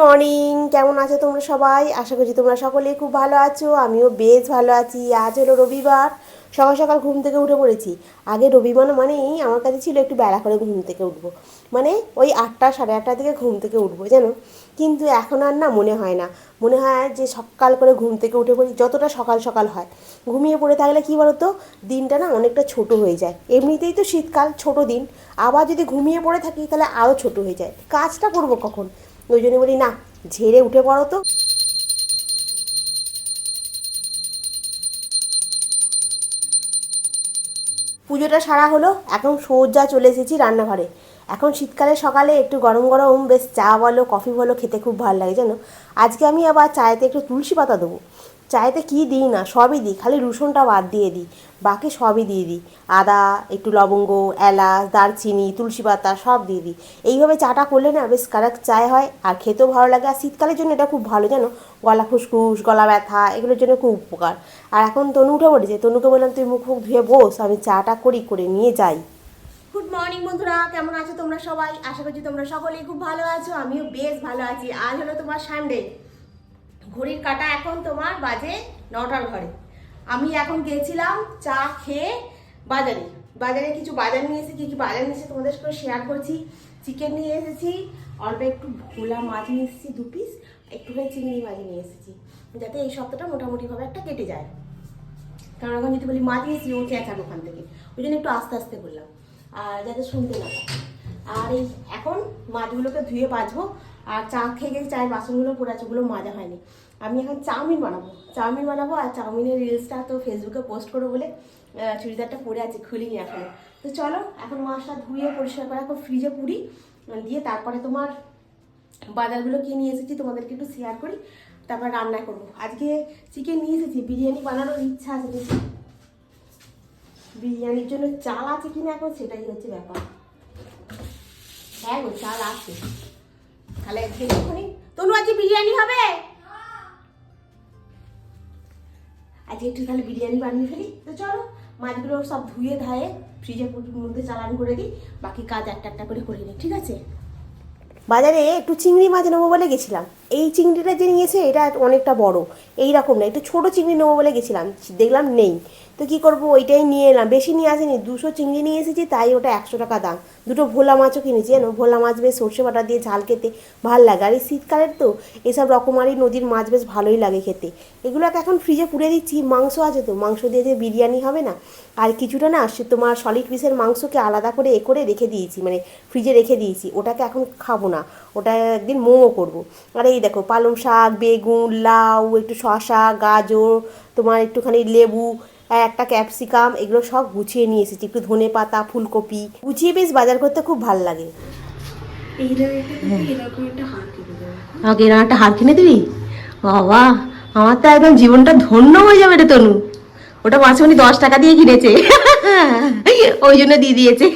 Morning, কেমন আছো তোমরা সবাই? আশা করছি তোমরা সকলেই খুব ভালো আছো, আমিও বেশ ভালো আছি। আজ হলো রবিবার, সকাল সকাল ঘুম থেকে উঠে পড়েছি। আগে রবিবার মানেই আমার কাছে ছিল একটু বেলা করে ঘুম থেকে উঠবো। মানে ওই আটটা, সাড়ে আটটা থেকে ঘুম থেকে উঠবো, জানো? কিন্তু এখন আর না মনে হয় না। মনে হয় যে সকাল করে ঘুম থেকে উঠে পড়ি, যতটা সকাল সকাল হয়। ঘুমিয়ে পড়ে থাকলে কী বলতো? দিনটা না অনেকটা ছোট হয়ে যায়। এমনিতেই তো শীতকাল, ছোট দিন। আবার যদি ঘুমিয়ে পড়ে থাকি তাহলে আরও ছোট হয়ে যায়। কাজটা করব কখন? ওই জন্য বলি, না, ঝেড়ে উঠে পড়ো তো। পুজোটা সারা হলো, এখন সোজা চলে এসেছি রান্নাঘরে। এখন শীতকালে সকালে একটু গরম গরম, বেশ চা বলো, কফি বলো, খেতে খুব ভালো লাগে, জানো? আজকে আমি আবার চায়েতে একটু তুলসী পাতা দেবো। চায়েতে কী দিই না, সবই দিই, খালি রসুনটা বাদ দিয়ে দিই, বাকি সবই দিয়ে দিই। আদা, একটু লবঙ্গ, এলাচ, দারচিনি, তুলসী পাতা, সব দিয়ে দিই। এইভাবে চাটা করলে না বেশ কারেক্ট চায় হয়, আর খেতেও ভালো লাগে। আর শীতকালের জন্য এটা খুব ভালো, জানো? গলা ফুসফুস, গলা ব্যথা, এগুলোর জন্য খুব উপকার। আর এখন তনু উঠে পড়েছে, তনুকে বললাম, তুই মুখ মুখ ধুয়ে বস, আমি চাটা করি, করে নিয়ে যাই। গুড মর্নিং বন্ধুরা। কেমন আছো তোমরা সবাই? আশা করছি তোমরা সকলেই খুব ভালো আছো, আমিও বেশ ভালো আছি। আজ হলো তোমার সানডে ঘড়ির কাটা এখন তোমার বাজে নটার ঘরে। আমি এখন গেছিলাম চা খেয়ে বাজারে। বাজারে কিছু বাজার নিয়ে এসেছি কী কী বাজার নিয়ে এসেছি তোমাদের সাথে শেয়ার করছি। চিকেন নিয়ে এসেছি, অল্প একটু ভোলা মাছ নিয়ে এসেছি দু পিস একটুখানি চিংড়ি মাছ নিয়ে এসেছি। যাতে এই সপ্তাহটা মোটামুটিভাবে একটা কেটে যায়। কারণ এখন যদি বলি মা দিয়েছি ও চেঁচাবে ওখান থেকে। ওই জন্য একটু আস্তে আস্তে বললাম। আর যাতে শুনতে না পায়। আর এই এখন মাছগুলোকে ধুয়ে বাজবো আর চা খেয়ে গেছে, চায়ের বাসনগুলো, পড়ে আছে ওগুলো মাজা হয়নি। আমি এখন চাউমিন বানাবো। চাউমিন বানাবো আর চাউমিনের রিলসটা তো ফেসবুকে পোস্ট করব বলে চুড়িদারটা পরে আছে, খুলিনি এখনও। তো চলো, এখন মাছটা ধুয়ে, পরিষ্কার করে এখন ফ্রিজে পুরি, দিয়ে তারপরে তোমার বাজারগুলো কিনে নিয়ে এসেছি, তোমাদেরকে একটু শেয়ার করি, তারপর রান্না করব। আজকে চিকেন নিয়ে এসেছি, বিরিয়ানি বানানোর ইচ্ছা আছে বিরিয়ানির জন্য চাল আছে কিনা এখন, সেটাই হচ্ছে ব্যাপার। হ্যাঁ গো, চাল আছে তাহলে দেখুনি তনু, আজকে বিরিয়ানি হবে? আজকে একটু তাহলে বিরিয়ানি বানিয়ে ফেলি। তো চলো, মাছগুলো সব ধুয়ে ধায়ে ফ্রিজের মধ্যে চালান করে দিই। বাকি কাজ একটা একটা করে করে নিই, ঠিক আছে? বাজারে একটু চিংড়ি মাছ নেব বলে গেছিলাম। এই চিংড়িটা যে নিয়েছে, এটা অনেকটা বড়। এই রকম না, একটু ছোটো চিংড়ি নেব বলে গেছিলাম, দেখলাম নেই। তো কী করব, ওইটাই নিয়ে এলাম। বেশি নিয়ে আসেনি, দুশো চিংড়ি নিয়ে এসেছি, তাই ওটা একশো টাকা দাম। দুটো ভোলা মাছও কিনেছি, জানো? ভোলা মাছ বেশ সর্ষে বাটা দিয়ে ঝাল খেতে ভালো লাগে। আর এই শীতকালের তো এসব রকমারি নদীর মাছ বেশ ভালোই লাগে খেতে। এগুলোকে এখন ফ্রিজে পুড়ে দিচ্ছি, মাংস আছে তো, মাংস দিয়ে যে বিরিয়ানি হবে না, আর কিছুটা না সে তোমার সলিড পিসের মাংসকে আলাদা করে এ করে রেখে দিয়েছি মানে ফ্রিজে রেখে দিয়েছি, ওটাকে এখন খাব না। ওটা একদিন মোমো করব। আর এই দেখো পালং শাক, বেগুন, লাউ, একটু শশা গাজর, তোমার একটুখানি লেবু, একটা ক্যাপসিকাম, এগুলো সব গুছিয়ে নিয়ে এসেছি। একটু ধনে পাতা, ফুলকপি, গুছিয়ে বেশ বাজার করতে খুব ভালো লাগে। আমাকে এরকম একটা হার কিনে দিবি বাবা, আমার তো একদম জীবনটা ধন্য হয়ে যাবে রে তনু। ওটা মাঝে উনি দশ টাকা দিয়ে কিনেছে। ওই জন্য দিয়ে দিয়েছে।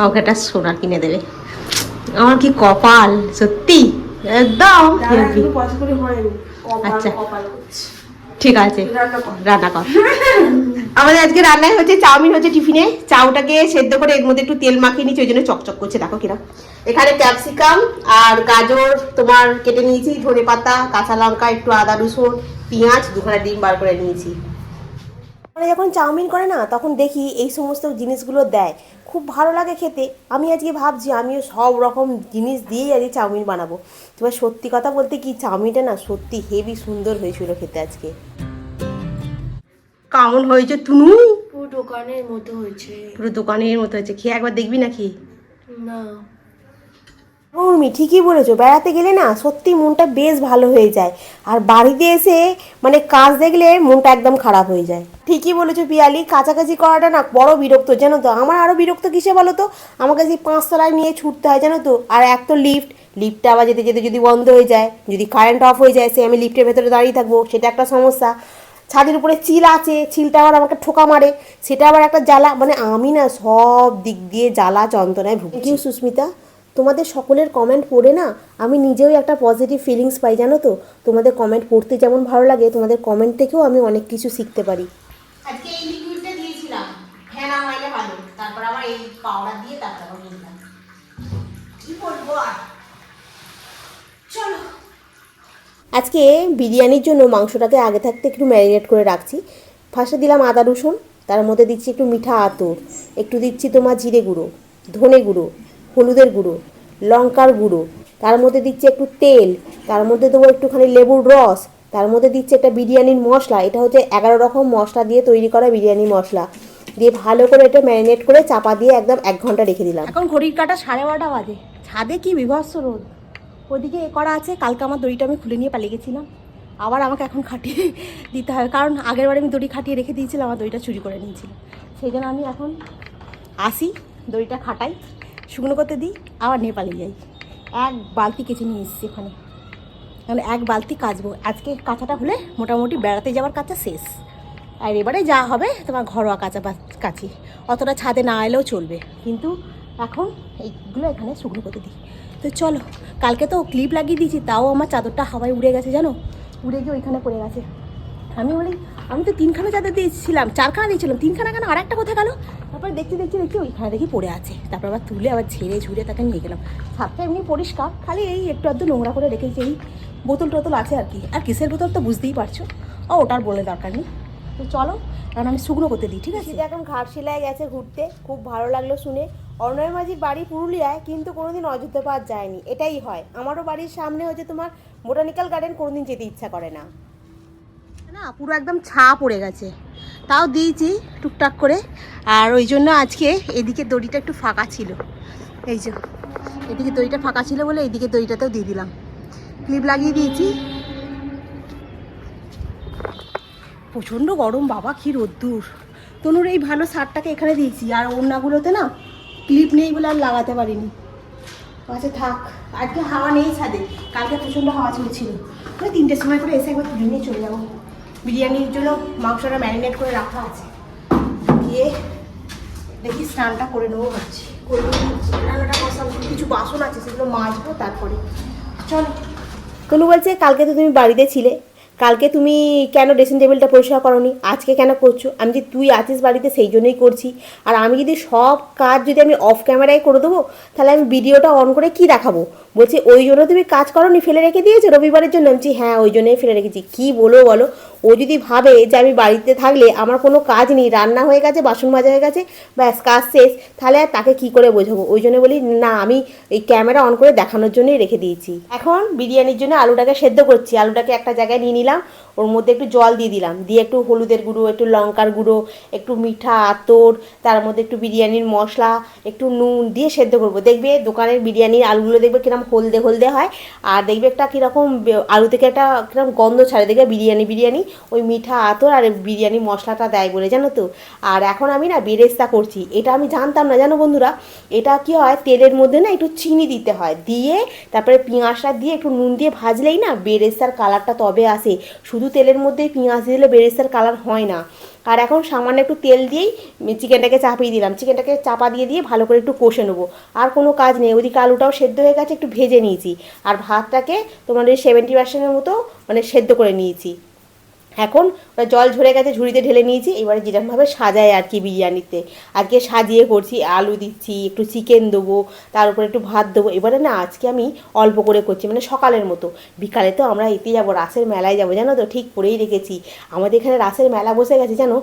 আমাকে একটা সোনা কিনে দেবে। আমার কি কপাল? সত্যি? একদম। আচ্ছা। ঠিক আছে। রান্না কর। আমাদের আজকে রান্নায় হচ্ছে চাউমিন হচ্ছে টিফিনে। চাউটাকে সেদ্ধ করে এর মধ্যে একটু তেল মাখিয়ে নিচ্ছি ওই জন্য চকচক করছে দেখো কিনা এখানে ক্যাপসিকাম আর গাজর তোমার কেটে নিয়েছি ধনে পাতা কাঁচা লঙ্কা একটু আদা রসুন পেঁয়াজ দুখানা ডিম বার করে নিয়েছি। আমরা যখন চাউমিন করে না তখন দেখি এই সমস্ত জিনিসগুলো দেয়। খুব ভালো লাগে খেতে। আমি আজকে ভাবছি আমিও সব রকম জিনিস দিয়েই আজকে চাউমিন বানাবো। তোমার সত্যি কথা বলতে কি চাউমিনটা না সত্যি হেভি সুন্দর হয়েছিল খেতে আজকে। কেমন হয়েছে তুনু পুরো দোকানের মতো হয়েছে। পুরো দোকানের মতো হয়েছে। খেয়ে একবার দেখবি নাকি? না। উর্মি ঠিকই বলেছ, বেড়াতে গেলে না সত্যি মনটা বেশ ভালো হয়ে যায়। আর বাড়িতে এসে মানে কাজ দেখলে মনটা একদম খারাপ হয়ে যায়। ঠিকই বলেছ পিয়ালি, কাছাকাছি করাটা না বড় বিরক্ত, জানো তো? আমার আরও বিরক্ত কিসে বলো তো? আমাকে সেই পাঁচতলায় নিয়ে ছুটতে হয়, জানো তো? আর এক তো লিফট লিফটটা আবার যেতে যেতে যদি বন্ধ হয়ে যায়, যদি কারেন্ট অফ হয়ে যায় সে আমি লিফটের ভেতরে দাঁড়িয়ে থাকব, সেটা একটা সমস্যা। ছাদের উপরে চিল আছে, চিলটা আবার আমাকে ঠোকা মারে, সেটা আবার একটা জ্বালা মানে আমি না সব দিক দিয়ে জ্বালা যন্ত্রণায় ভুগছি। সুস্মিতা। তোমাদের সকলের কমেন্ট পড়ে না? আমি নিজেও একটা পজিটিভ ফিলিংস পাই জানো তো? তোমাদের কমেন্ট পড়তে যেমন ভালো লাগে তোমাদের কমেন্ট থেকেও আমি অনেক কিছু শিখতে পারি। আজকে এই লিকুইডটা দিয়েছিলাম। হ্যাঁ, ভালো। তারপর আমার এই পাউডার দিয়ে তারপর কি চলো। আজকে বিরিয়ানির জন্য মাংসটাকে আগে থাকতে একটু ম্যারিনেট করে রাখছি। ফার্স্টে দিলাম আদা রসুন তার মধ্যে দিচ্ছি একটু মিঠা আতর। একটু দিচ্ছি তোমার জিরে গুঁড়ো ধনে গুঁড়ো। হলুদের গুঁড়ো, লঙ্কার গুঁড়ো, তার মধ্যে দিচ্ছি একটু তেল, তার মধ্যে দেবো একটুখানি লেবুর রস, তার মধ্যে দিচ্ছে একটা বিরিয়ানির মশলা, এটা হচ্ছে এগারো রকম মশলা দিয়ে তৈরি করা বিরিয়ানি মশলা। দিয়ে ভালো করে এটা ম্যারিনেট করে চাপা দিয়ে একদম এক ঘণ্টা রেখে দিলাম। এখন ঘড়ির কাটা সাড়ে বারোটা বাজে। ছাদে কি বিভৎস রোদ। ওদিকে এ করা আছে, কালকে আমার দড়িটা আমি খুলে নিয়ে পালিয়ে গেছিলাম। আবার আমাকে এখন খাটিয়ে দিতে হবে, কারণ আগের বারে আমি দড়ি খাটিয়ে রেখে দিয়েছিলাম, আমার দড়িটা চুরি করে নিয়েছিল। সেই জন্য আমি এখন আসি, দড়িটা খাটাই। শুকনো করতে দিই, আবার নেপালে যাই। এক বালতি কেচে নিয়ে এসেছি ওখানে মানে এক বালতি কাচবো। আজকে কাঁচাটা হলে মোটামুটি বেড়াতে যাওয়ার কাঁচা শেষ। আর এবারে যা হবে, তোমার ঘরোয়া কাঁচা কাচি। অতটা ছাদে না এলেও চলবে। কিন্তু এখন এইগুলো এখানে শুকনো করতে দিই। তো চলো, কালকে তো ক্লিপ লাগিয়ে দিয়েছি, তাও আমার চাদরটা হাওয়ায় উড়ে গেছে, জানো? উড়ে গিয়ে ওইখানে পড়ে গেছে। আমি বলি, আমি তো তিনখানা চাদর দিয়েছিলাম, চারখানা দিয়েছিলাম, তিনখানা কেন আর একটা কোথায় গেল? তারপরে দেখতে দেখতে দেখতে ওইখানে দেখি পড়ে আছে। তারপর আবার তুলে আবার ঝেড়ে ঝুড়ে তাকে নিয়ে গেলাম। ছাদটা এমনি পরিষ্কার, খালি এই একটু আধটু নোংরা করে রেখেছি এই বোতল টোতল আছে আর কি। আর কিসের বোতল তো বুঝতেই পারছ। ও, ওটার বলে দরকার নেই। তো চলো কারণ আমি শুকনো করতে দিই, ঠিক আছে? এখন ঘাটশিলায় গেছে ঘুরতে, খুব ভালো লাগল শুনে। অর্ণয় মাঝির বাড়ি পুরুলিয়ায়, কিন্তু কোনোদিন অযোধ্যা পাওয়া যায়নি, এটাই হয়। আমারও বাড়ির সামনে হচ্ছে তোমার বোটানিক্যাল গার্ডেন, কোনোদিন যেতে ইচ্ছা করে না। না? পুরো একদম ছা পড়ে গেছে। তাও দিয়েছি টুকটাক করে। আর ওই জন্য আজকে এদিকে দড়িটা একটু ফাঁকা ছিল। এই যে, এদিকে দড়িটা ফাঁকা ছিল বলে এইদিকে দড়িটাতেও দিয়ে দিলাম। ক্লিপ লাগিয়ে দিয়েছি। প্রচণ্ড গরম, বাবা কি রোদ্দুর। তনুর এই ভালো শার্টটাকে এখানে দিয়েছি। আর ওড়নাগুলোতে না ক্লিপ নেই বলে আর লাগাতে পারিনি। আচ্ছা থাক। আজকে হাওয়া নেই ছাদে। কালকে প্রচণ্ড হাওয়া চলছিল। ওই তিনটের সময় করে এসে একবার তুলে নিয়ে চলে যাব। বিরিয়ানির জন্য মাংসটা ম্যারিনেট করে রাখা আছে। গিয়ে দেখি স্নানটা করে নেব ভাবছি। করে কিছু বাসন আছে, সেগুলো মাজবো তারপরে। চল। তনু বলছে, কালকে তো তুমি বাড়িতে ছিলে। কালকে তুমি কেন ড্রেসিং টেবিলটা পরিষ্কার করনি? আজকে কেন করছ? আমি যে তুই আছিস বাড়িতে, সেই জন্যই করছি। আর আমি যদি সব কাজ যদি আমি অফ ক্যামেরায় করে দেবো, তাহলে আমি ভিডিওটা অন করে কি দেখাবো? বলছে, ওই জন্য তুমি কাজ করনি, ফেলে রেখে দিয়েছ? রবিবারের জন্য। আমি হ্যাঁ ওই জন্যই ফেলে রেখেছি। কি বলো বলো? ও যদি ভাবে যে আমি বাড়িতে থাকলে আমার কোনো কাজ নেই, রান্না হয়ে গেছে, বাসন মাজা হয়ে গেছে, ব্যাস, কাজ শেষ, তাহলে আর তাকে কি করে বোঝাবো? ওই জন্য বলি, না, আমি এই ক্যামেরা অন করে দেখানোর জন্যই রেখে দিয়েছি। এখন বিরিয়ানির জন্য আলুটাকে সেদ্ধ করছি। আলুটাকে একটা জায়গায় নিয়ে নিলাম, ওর মধ্যে একটু জল দিয়ে দিলাম। দিয়ে একটু হলুদের গুঁড়ো, একটু লঙ্কার গুঁড়ো, একটু মিঠা, আতর, তার মধ্যে একটু বিরিয়ানির মশলা, একটু নুন দিয়ে সেদ্ধ করব। দেখবে দোকানের বিরিয়ানির আলুগুলো দেখবে কীরকম হলদে হলদে হয়। আর দেখবে একটা কীরকম আলু থেকে একটা কীরকম গন্ধ ছাড়ে। দেখবে বিরিয়ানি বিরিয়ানি, ওই মিঠা আতর আর বিরিয়ানি মশলাটা দেয় বলে, জানো তো? আর এখন আমি না বেরেস্তা করছি। এটা আমি জানতাম না, জানো বন্ধুরা? এটা কি হয়? তেলের মধ্যে না একটু চিনি দিতে হয়। দিয়ে তারপরে পেঁয়াজটা দিয়ে একটু নুন দিয়ে ভাজলেই না বেরেস্তার কালারটা তবে আসে। শুধু তেলের মধ্যে পেঁয়াজ দিলে বেরেস্তার কালার হয় না। আর এখন সামান্য একটু তেল দিয়েই চিকেনটাকে চাপিয়ে দিলাম। চিকেনটাকে চাপা দিয়ে দিয়ে ভালো করে একটু কষে নেব। আর কোনো কাজ নেই। ওদিকে আলুটাও সেদ্ধ হয়ে গেছে, একটু ভেজে নিয়েছি। আর ভাতটাকে ওই সেভেন্টি পার্সেন্টের মতো মানে সেদ্ধ করে নিয়েছি। এখন জল ঝরে গেছে, ঝুড়িতে ঢেলে নিয়েছি, এবারে যেরকমভাবে সাজায় আর কি বিরিয়ানিতে। আজকে সাজিয়ে করছি, আলু দিচ্ছি, একটু চিকেন দেবো, তার উপরে একটু ভাত দেবো, এবারে না আজকে আমি অল্প করে করছি মানে সকালের মতো। বিকালে তো আমরা এতে যাব, রাসের মেলায় যাব, জানো তো, ঠিক করেই রেখেছি। আমাদের এখানে রাসের মেলা বসে গেছে, জানো?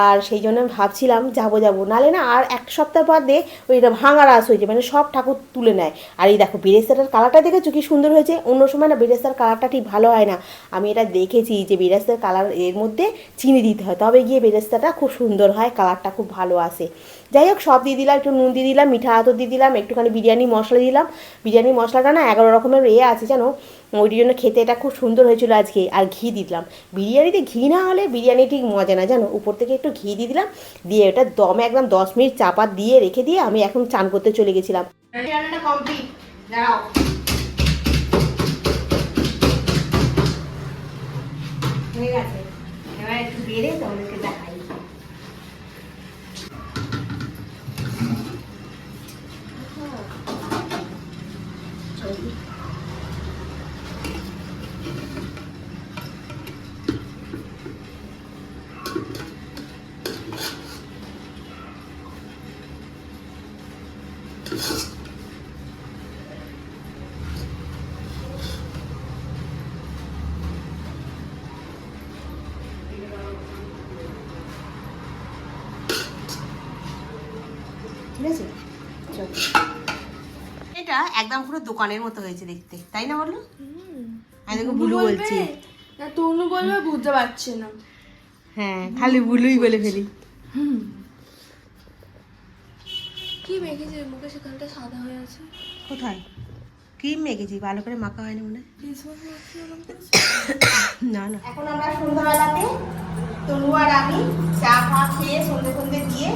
আর সেই জন্য ভাবছিলাম যাব যাব। নালে না আর এক সপ্তাহ বাদে ওইটা ভাঙা রাস হয়েছে মানে সব ঠাকুর তুলে নেয়। আর এই দেখো, বেরেস্তাটার কালারটা দেখেছ? কি সুন্দর হয়েছে? অন্য সময় না বেরেস্তার কালারটা ঠিক ভালো হয় না। আমি এটা দেখেছি যে বেরেস্তার কালার এর মধ্যে চিনি দিতে হয়। তবে গিয়ে বেরেস্তাটা খুব সুন্দর হয়, কালারটা খুব ভালো আসে। যাই হোক, সব দিয়ে দিলাম, একটু নুন দিয়ে দিলাম, মিঠা আতর দিয়ে দিলাম, একটুখানি বিরিয়ানি মশলা দিলাম। বিরিয়ানি মশলাটা না এগারো রকমের এ আছে, জানো? ওই জন্য খেতে এটা খুব সুন্দর হয়েছিল আজকে। আর ঘি দিলাম। বিরিয়ানিতে ঘি না হলে বিরিয়ানি ঠিক মজা না, জানো? উপর থেকে একটু ঘি দিয়ে দিলাম, দিয়ে এটা দমে একদম দশ মিনিট চাপা দিয়ে রেখে দিয়ে আমি এখন চান করতে চলে গেছিলাম। রান্নাটা কমপ্লিট হয়ে গেছে। এবার একটু বেড়ে তোমাদেরকে দেখাই। এটা একদম পুরো দোকানের মতো হয়েছে দেখতে। তাই না বলো? আমি দেখো বুলু বলছি। না তনু বলবে বুঝতে পারছে না। হ্যাঁ খালি বুলুই বলে ফেলি। কি মেখেছে মুখে সেখানটা সাদা হয়ে আছে। কোথায়? ক্রিম মেখেছি ভালো করে মাখা হয়নি মনে হয়? না না। এখন আমরা সন্ধ্যাবেলাতে তনু আর আমি চা ফা খেয়ে সন্ধে সন্ধে দিয়ে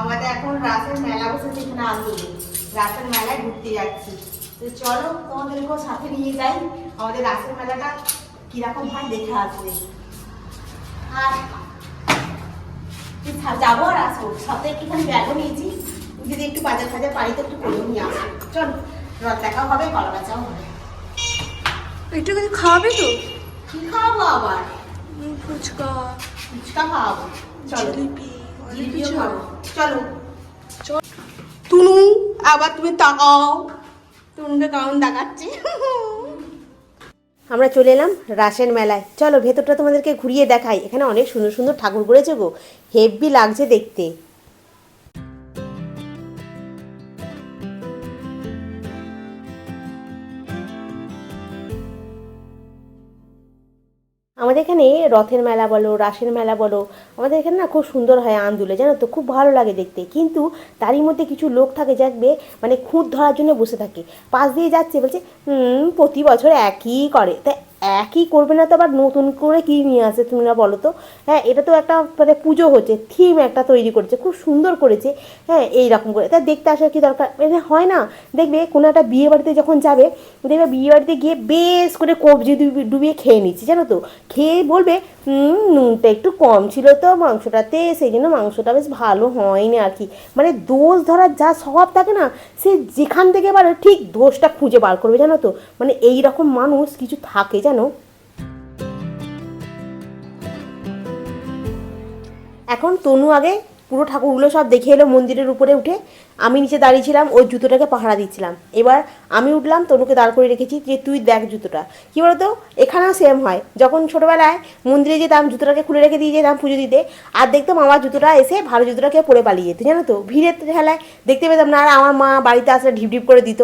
আমাদের এখন রাসের মেলা বসেছে এখানে আমি রাসের মেলায় ঘুরতে যাচ্ছি। তো চলো তোমাদেরকেও সাথে নিয়ে যাই। আমাদের রাসের মেলাটা কীরকম হয় দেখে আসবে। আর যাব আর আসব। সাথে একটুখানি ব্যাগও নিয়েছি। যদি একটু বাজার ফাজার বাড়িতে একটু করেও নিয়ে আসব। চলো রথ দেখাও হবে কলা বাঁচাও হবে। একটু কিছু খাওয়াবে তো? কি খাওয়াবো আবার? ফুচকা। ফুচকা খাওয়াবো চলো জিলিপি। চলো চল। আবার তুমি তাকাও। তুনুকে কেমন দেখাচ্ছে। আমরা চলে এলাম রাসের মেলায়। চলো, ভেতরটা তোমাদেরকে ঘুরিয়ে দেখাই। এখানে অনেক সুন্দর সুন্দর ঠাকুর করেছে গো। হেভি লাগছে দেখতে। আমাদের এখানে রথের মেলা বলো, রাসের মেলা বলো, আমাদের এখানে না খুব সুন্দর হয় আন্দুলে, জানো তো? খুব ভালো লাগে দেখতে। কিন্তু তারই মধ্যে কিছু লোক থাকে যাকবে মানে খুঁত ধরার জন্য বসে থাকে। পাশ দিয়ে যাচ্ছে, বলছে প্রতি বছর একই করে। তা একই করবে না তো আবার নতুন করে কি নিয়ে আসে তুমি না বলো তো? হ্যাঁ এটা তো একটা মানে পুজো হচ্ছে থিম একটা তৈরি করেছে, খুব সুন্দর করেছে। হ্যাঁ এইরকম করে। তা দেখতে আসার কি দরকার? মানে হয় না, দেখবে কোনো একটা বিয়ে বাড়িতে যখন যাবে, দেখবে বিয়ে বাড়িতে গিয়ে বেশ করে কবজি ডুবি- ডুবিয়ে খেয়ে নিচ্ছি, জানো তো? খেয়ে বলবে নুনটা একটু কম ছিল তো মাংসটাতে, সেই জন্য মাংসটা বেশ ভালো হয়নি আর কি। মানে দোষ ধরার যা স্বভাব থাকে না, সে যেখান থেকে পারে ঠিক দোষটা খুঁজে বার করবে, জানো তো? মানে এই রকম মানুষ কিছু থাকে, জানো? এখন তনু আগে পুরো ঠাকুরগুলো সব দেখে এলো মন্দিরের উপরে উঠে। আমি নিচে দাঁড়িয়েছিলাম, ওই জুতোটাকে পাহারা দিচ্ছিলাম। এবার আমি উঠলাম, তনুকে দাঁড় করে রেখেছি যে, তুই দেখ জুতোটা। কী বলতো? এখানেও সেম হয়। যখন ছোটোবেলায় মন্দিরে যেতাম, জুতোটাকে খুলে রেখে দিয়ে যেতাম পুজো দিতে, আর দেখতাম আমার জুতোটা এসে ভালো জুতোটাকে পরে পালিয়ে যেত। জানো তো? ভিড়ের ঠেলায় দেখতে পেতাম না, আর আমার মা বাড়িতে আসলে ঢিপ ঢিপ করে দিত।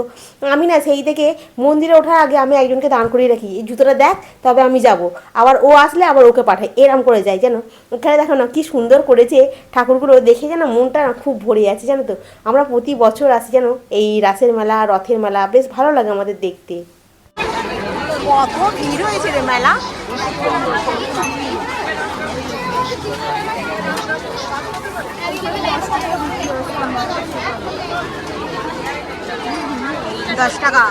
আমি না সেই থেকে মন্দিরে ওঠার আগে আমি একজনকে দান করিয়ে রাখি, এই জুতোটা দেখ, তবে আমি যাব। আবার ও আসলে আবার ওকে পাঠাই এরম করে যাই জানো? এখানে দেখো না কি সুন্দর করেছে ঠাকুরগুলো, দেখে যেন মনটা না খুব ভরে যাচ্ছে জানো তো? আমরা প্রতি বছর আসি যেন এই রাসের মেলা, রথের মেলা, বেশ ভালো লাগে আমাদের দেখতে। কত ভিড় হয়েছে রে মেলা? দশ টাকা।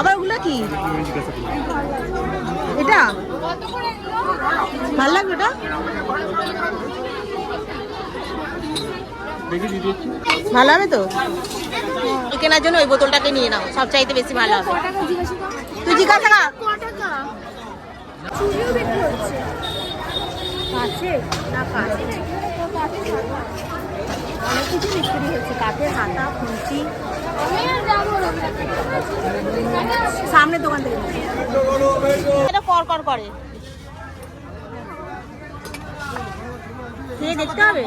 আবার কি? এটা? ভালো লাগবে ওটা ভালো হবে তো? কেনার জন্য ওই বোতলটাকে নিয়ে নাও সব চাইতে বেশি ভালো হবে। তুই জিজ্ঞাসা কর। কাছে? না কাছে অনেক কিছু বিক্রি হয়েছে কাঠের হাতা খুঁচি সামনে দোকান থেকে। এটা কর কর করে। খেয়ে দেখতে হবে?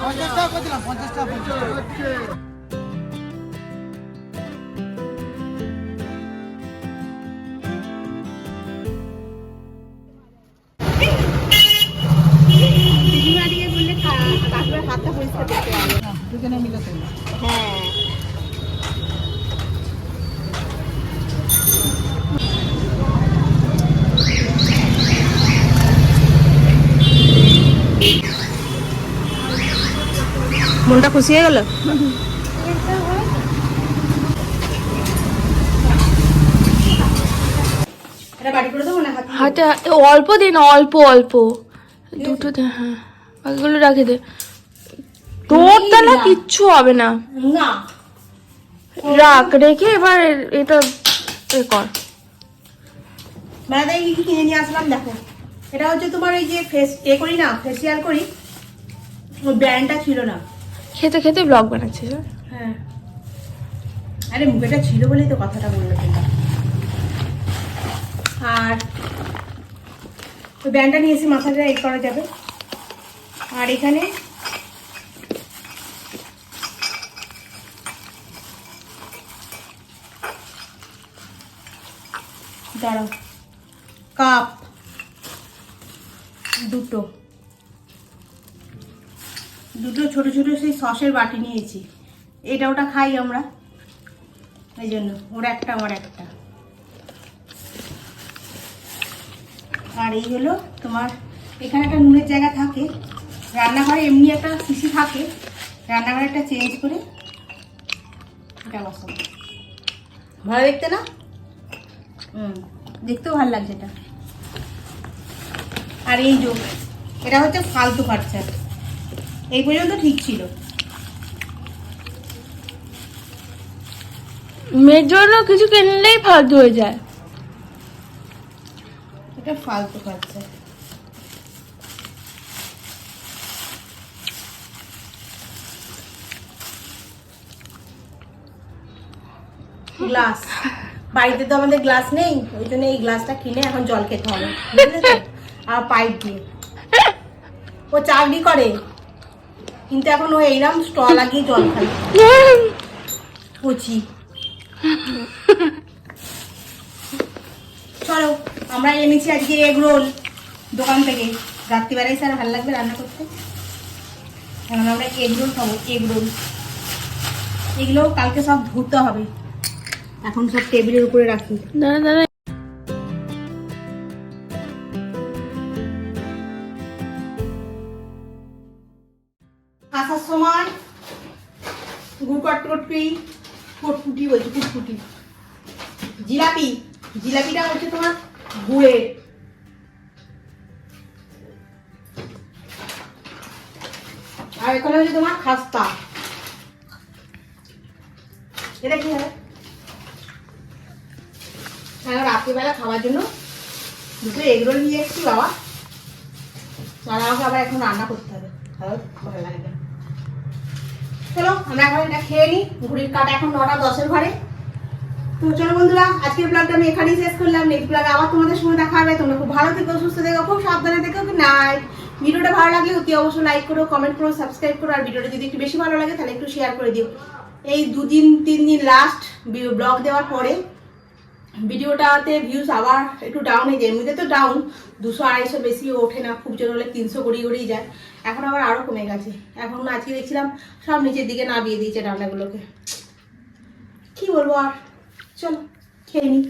হাতটা হবে হ্যাঁ মনটা খুশি হয়ে গেল? হাতে অল্প দিন অল্প অল্প। দুটো হ্যাঁ। বাকিগুলো রাখে দে। তোর তাহলে কিচ্ছু হবে না। না। রাখ রেখে এবার এটা এ কর। মেলাতে কি কিনে নিয়ে আসলাম দেখো। এটা হচ্ছে তোমার ওই যে ফেস এ করি না ফেসিয়াল করি। ওই ব্র্যান্ডটা ছিল না। খেতে খেতে ব্লগ বানাচ্ছিস হ্যাঁ? হ্যাঁ। আরে মুখেটা ছিল বলেই তো কথাটা বলল তোমরা তো ব্যান্ডটা নিয়ে এসে মাথাটা এই করা যাবে। আর এখানে দাঁড়াও। কাপ। দুটো। দুটো ছোট ছোট সেই সসের বাটি নিয়েছি। এটা ওটা খাই আমরা। এই জন্য, ওর একটা, আমার একটা। আর এই হলো তোমার, এখানে একটা নুনের জায়গা থাকে। রান্নাঘরে এমনি একটা শিশি থাকে। রান্নাঘরে একটা চেঞ্জ করে এটা বসাবো। ভালো দেখতে না? হুম দেখতেও ভালো লাগছে এটা। আর এই যোগ এটা হচ্ছে ফালতু খরচা। এই পর্যন্ত ঠিক ছিল। মেয়ের জন্য কিছু কিনলেই ফালতু হয়ে যায়। এটা ফালতু খরচা। গ্লাস। বাড়িতে তো আমাদের গ্লাস নেই, ওই জন্য এই গ্লাসটা কিনে এখন জল খেতে হবে আর পাইপ দিয়ে। ও চাকরি করে, কিন্তু এখন ও এইরকম স্টল লাগিয়ে জল খায়। কচি। চলো, আমরা এনেছি আজকে এগ রোল দোকান থেকে। রাত্রিবেলায় স্যার ভালো লাগবে রান্না করতে? এখন আমরা এগ রোল খাব এগ রোল এগুলো কালকে সব ধুতে হবে। এখন সব টেবিলের উপরে রাখি। দাঁড়া দাঁড়া। আসার সময় গুড় কটকটি ফুটফুটি বলছি ফুটফুটি জিলাপি জিলাপিটা হচ্ছে তোমার গুড়ের। আর এখানে হচ্ছে তোমার খাস্তা। এটা কি হবে? হ্যাঁ রাত্রিবেলা খাওয়ার জন্য দুটো এগরোল নিয়ে এসেছি, বাবা। আর আমাকে আবার এখন রান্না করতে হবে। ভালো লাগবে। চলো, আমরা এখন এটা খেয়ে নিই। ঘড়ির কাটা এখন নটা দশের ঘরে। তো চলো বন্ধুরা, আজকের ব্লগটা আমি এখানেই শেষ করলাম। নেক্সট ব্লগে আবার তোমাদের সঙ্গে দেখা হবে। তোমরা খুব ভালো থেকো, সুস্থ থেকো, খুব সাবধানে থেকো নাইট ভিডিওটা ভালো লাগলে অতি অবশ্যই লাইক করো কমেন্ট করো সাবস্ক্রাইব করো। আর ভিডিওটা যদি একটু বেশি ভালো লাগে, তাহলে একটু শেয়ার করে দিও। এই দুদিন তিন দিন লাস্ট ব্লগ দেওয়ার পরে ভিডিওটাতে ভিউজ আবার একটু ডাউন হয়ে যায়। এমনিতে তো ডাউন দুশো আড়াইশো বেশি ওঠে না, খুব জোর হলে তিনশো গড়িয়ে গড়িয়ে যায়। এখন আবার আরও কমে গেছে। এখন আজকে দেখছিলাম সব নিচের দিকে নামিয়ে দিয়েছে রান্নাগুলোকে কি বলব আর? চলো, খেয়ে নিই